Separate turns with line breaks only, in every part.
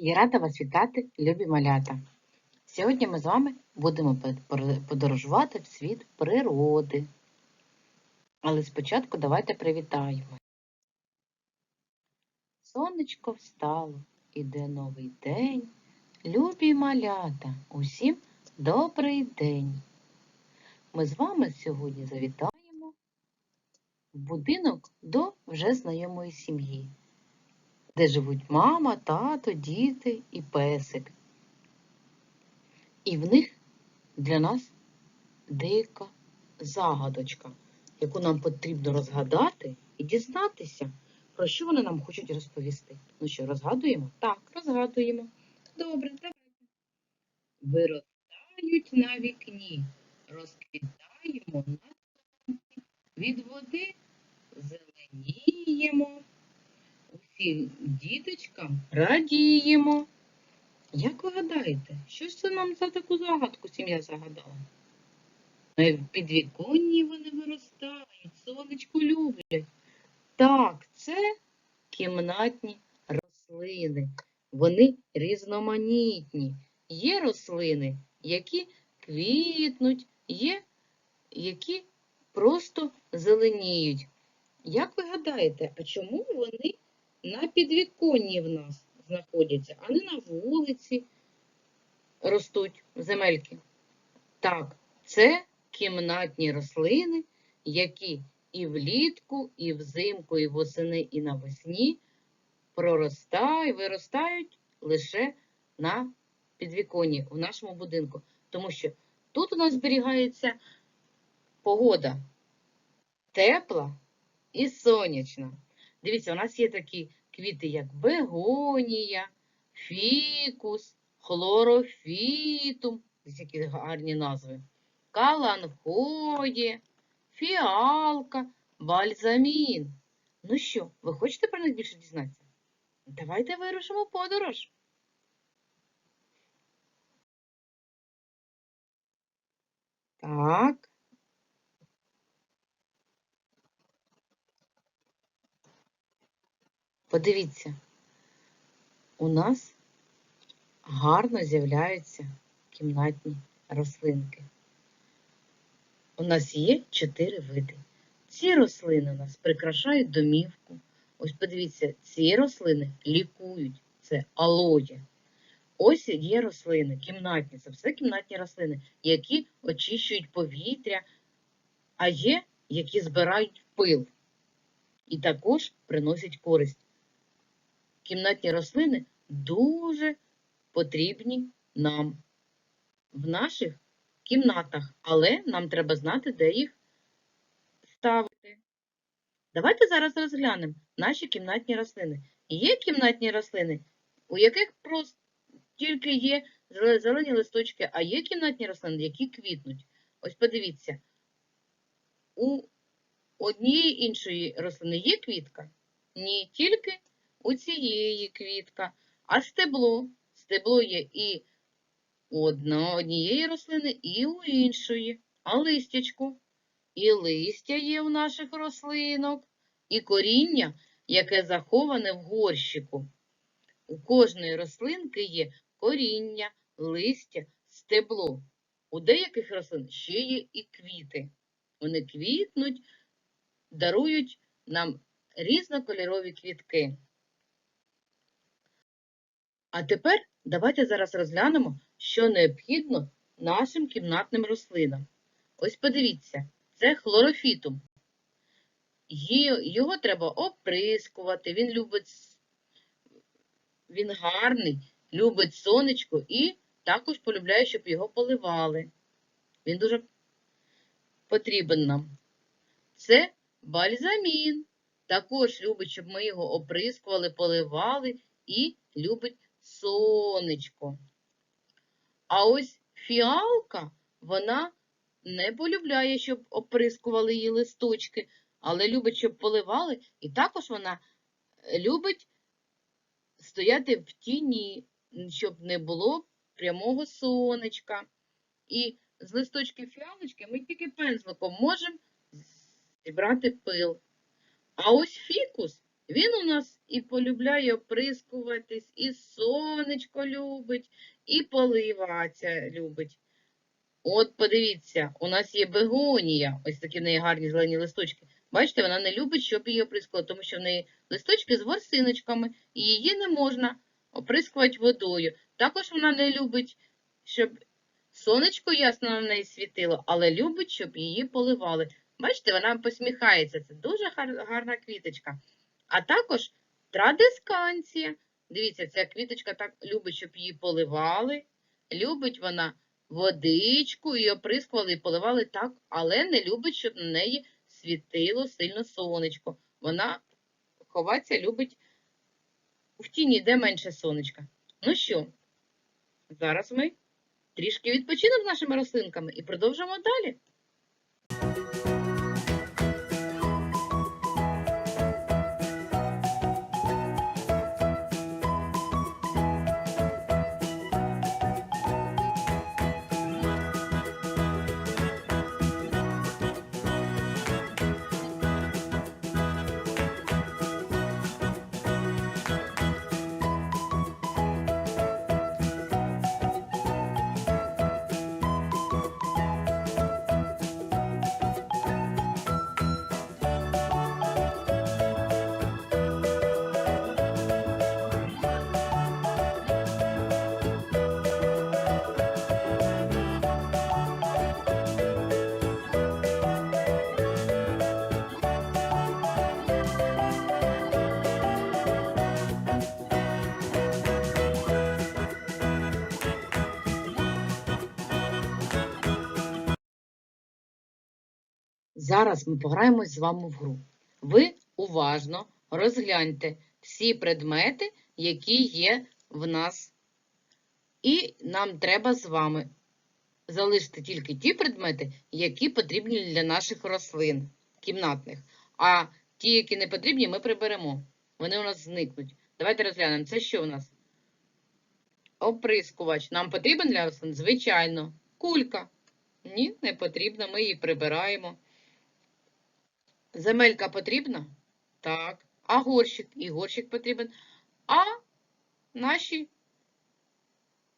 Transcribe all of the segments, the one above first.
Я рада вас вітати, любі малята. Сьогодні ми з вами будемо подорожувати в світ природи. Але спочатку давайте привітаємо. Сонечко встало, іде новий день. Любі малята, усім добрий день. Ми з вами сьогодні завітаємо в будинок до вже знайомої сім'ї де живуть мама, тато, діти і песик. І в них для нас деяка загадочка, яку нам потрібно розгадати і дізнатися, про що вони нам хочуть розповісти. Ну що, розгадуємо? Так, розгадуємо. Добре, давайте. Виростають на вікні, розквітаємо на сонці, від води зеленіємо усім діточкам радіємо. Як ви гадаєте, що ж це нам за таку загадку сім'я загадала? На підвіконні вони виростають, сонечко люблять. Так, це кімнатні рослини. Вони різноманітні. Є рослини, які квітнуть, є, які просто зеленіють. Як ви гадаєте, а чому вони на підвіконні в нас знаходяться, а не на вулиці ростуть земельки. Так, це кімнатні рослини, які і влітку, і взимку, і восени, і навесні проростають, виростають лише на підвіконні в нашому будинку. Тому що тут у нас зберігається погода тепла і сонячна. Дивіться, у нас є такі квіти, як бегонія, фікус, хлорофітум, ось які гарні назви, каланхоє, фіалка, бальзамін. Ну що, ви хочете про них більше дізнатися? Давайте вирушимо подорож. Так. Подивіться, у нас гарно з'являються кімнатні рослинки. У нас є чотири види. Ці рослини у нас прикрашають домівку. Ось подивіться, ці рослини лікують. Це алоє. Ось є рослини, кімнатні, це все кімнатні рослини, які очищують повітря, а є, які збирають пил і також приносять користь кімнатні рослини дуже потрібні нам в наших кімнатах, але нам треба знати, де їх ставити. Давайте зараз розглянемо наші кімнатні рослини. Є кімнатні рослини, у яких просто тільки є зелені листочки, а є кімнатні рослини, які квітнуть. Ось подивіться, у однієї іншої рослини є квітка? Ні, тільки у цієї квітка. А стебло? Стебло є і у однієї рослини, і у іншої. А листячко? І листя є у наших рослинок, і коріння, яке заховане в горщику. У кожної рослинки є коріння, листя, стебло. У деяких рослин ще є і квіти. Вони квітнуть, дарують нам різнокольорові квітки. А тепер давайте зараз розглянемо, що необхідно нашим кімнатним рослинам. Ось подивіться, це хлорофітум. Його треба оприскувати, він любить, він гарний, любить сонечко і також полюбляє, щоб його поливали. Він дуже потрібен нам. Це бальзамін. Також любить, щоб ми його оприскували, поливали і любить сонечко. А ось фіалка, вона не полюбляє, щоб оприскували її листочки, але любить, щоб поливали, і також вона любить стояти в тіні, щоб не було прямого сонечка. І з листочків фіалочки ми тільки пензликом можемо зібрати пил. А ось фікус Він у нас і полюбляє оприскуватись, і сонечко любить, і поливатися любить. От подивіться, у нас є бегонія, ось такі в неї гарні зелені листочки. Бачите, вона не любить, щоб її оприскували, тому що в неї листочки з ворсиночками, і її не можна оприскувати водою. Також вона не любить, щоб сонечко ясно на неї світило, але любить, щоб її поливали. Бачите, вона посміхається. Це дуже гарна квіточка. А також традисканція. Дивіться, ця квіточка так любить, щоб її поливали. Любить вона водичку і оприскували, і поливали так, але не любить, щоб на неї світило сильно сонечко. Вона ховатися любить в тіні, де менше сонечка. Ну що, зараз ми трішки відпочинемо з нашими рослинками і продовжимо далі. Зараз ми пограємось з вами в гру. Ви уважно розгляньте всі предмети, які є в нас. І нам треба з вами залишити тільки ті предмети, які потрібні для наших рослин кімнатних. А ті, які не потрібні, ми приберемо. Вони у нас зникнуть. Давайте розглянемо. Це що у нас? Оприскувач. Нам потрібен для рослин? Звичайно. Кулька. Ні, не потрібно. Ми її прибираємо. Земелька потрібна? Так. А горщик? І горщик потрібен. А наші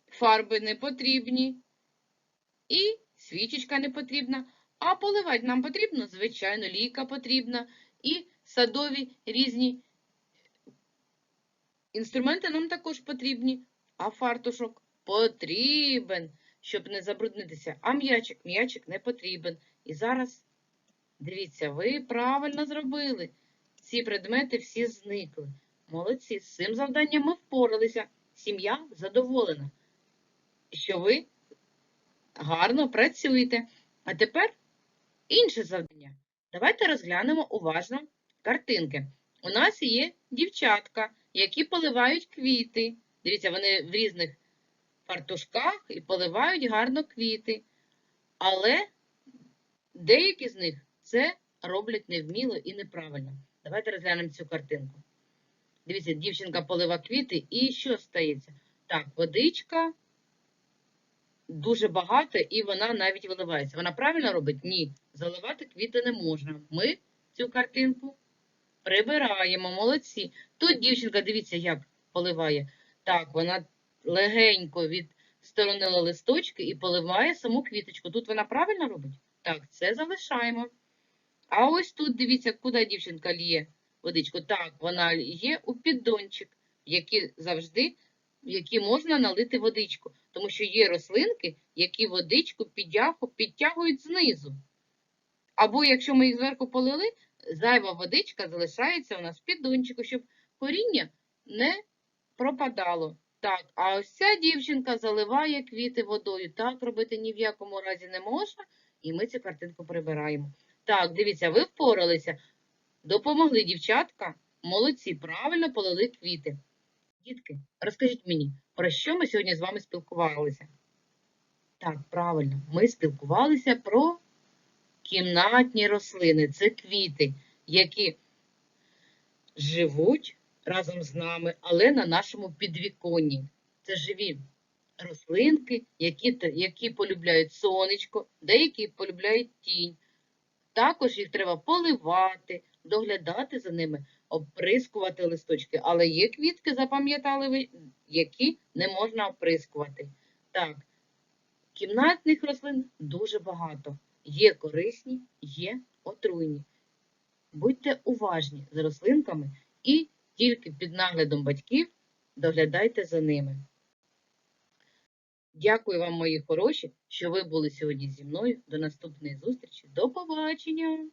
фарби не потрібні. І свічечка не потрібна. А поливати нам потрібно? Звичайно, лійка потрібна. І садові різні інструменти нам також потрібні. А фартушок потрібен, щоб не забруднитися. А м'ячик, м'ячик не потрібен. І зараз Дивіться, ви правильно зробили. Ці предмети всі зникли. Молодці, з цим завданням ми впоралися. Сім'я задоволена, що ви гарно працюєте. А тепер інше завдання. Давайте розглянемо уважно картинки. У нас є дівчатка, які поливають квіти. Дивіться, вони в різних фартушках і поливають гарно квіти. Але деякі з них це роблять невміло і неправильно. Давайте розглянемо цю картинку. Дивіться, дівчинка полива квіти, і що стається? Так, водичка дуже багато, і вона навіть виливається. Вона правильно робить? Ні. Заливати квіти не можна. Ми цю картинку прибираємо, молодці. Тут дівчинка, дивіться, як поливає. Так, вона легенько відсторонила листочки і поливає саму квіточку. Тут вона правильно робить? Так, це залишаємо. А ось тут дивіться, куди дівчинка ліє водичку. Так, вона ліє у піддончик, які завжди, які можна налити водичку. Тому що є рослинки, які водичку підтягують знизу. Або якщо ми їх зверху полили, зайва водичка залишається у нас в піддончику, щоб коріння не пропадало. Так, а ось ця дівчинка заливає квіти водою. Так робити ні в якому разі не можна, і ми цю картинку прибираємо. Так, дивіться, ви впоралися. Допомогли дівчатка. Молодці, правильно полили квіти. Дітки, розкажіть мені, про що ми сьогодні з вами спілкувалися? Так, правильно, ми спілкувалися про кімнатні рослини. Це квіти, які живуть разом з нами, але на нашому підвіконні. Це живі рослинки, які, які полюбляють сонечко, деякі полюбляють тінь. Також їх треба поливати, доглядати за ними. оприскувати листочки. Але є квітки, запам'ятали ви, які не можна оприскувати. Так, кімнатних рослин дуже багато. Є корисні, є отруйні. Будьте уважні з рослинками і тільки під наглядом батьків доглядайте за ними. Дякую вам, мої хороші, що ви були сьогодні зі мною. До наступної зустрічі. До побачення!